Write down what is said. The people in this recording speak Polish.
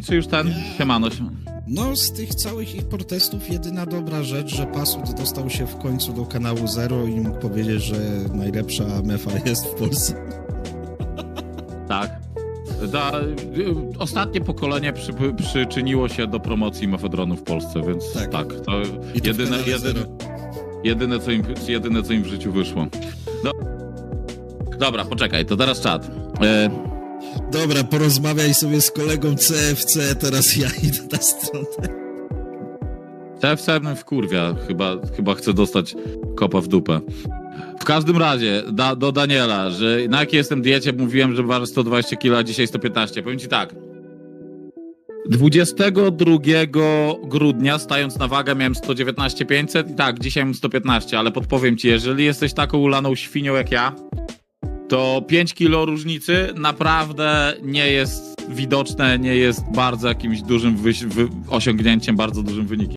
czy już ten? Siemano. No, z tych całych ich protestów jedyna dobra rzecz, że Pasut dostał się w końcu do kanału Zero i mógł powiedzieć, że najlepsza mefa jest w Polsce. Tak. Da, ostatnie pokolenie przy, przyczyniło się do promocji mefedronu w Polsce, więc Tak. tak, to to jedyne, jedyne, jedyne, co im, jedyne, co im w życiu wyszło. No. Dobra, to teraz czat. E, Dobra, porozmawiaj sobie z kolegą CFC, teraz ja idę na stronę. CFC mnie wkurwia, chyba, chyba chcę dostać kopa w dupę. W każdym razie, da, do Daniela, że na jakiej jestem diecie, mówiłem, że waży 120 kg, a dzisiaj 115. Powiem ci tak. 22 grudnia, stając na wagę, miałem 119 500 i tak, dzisiaj mam 115, ale podpowiem ci, jeżeli jesteś taką ulaną świnią jak ja, to 5 kilo różnicy naprawdę nie jest widoczne, nie jest bardzo jakimś dużym osiągnięciem, bardzo dużym wynikiem.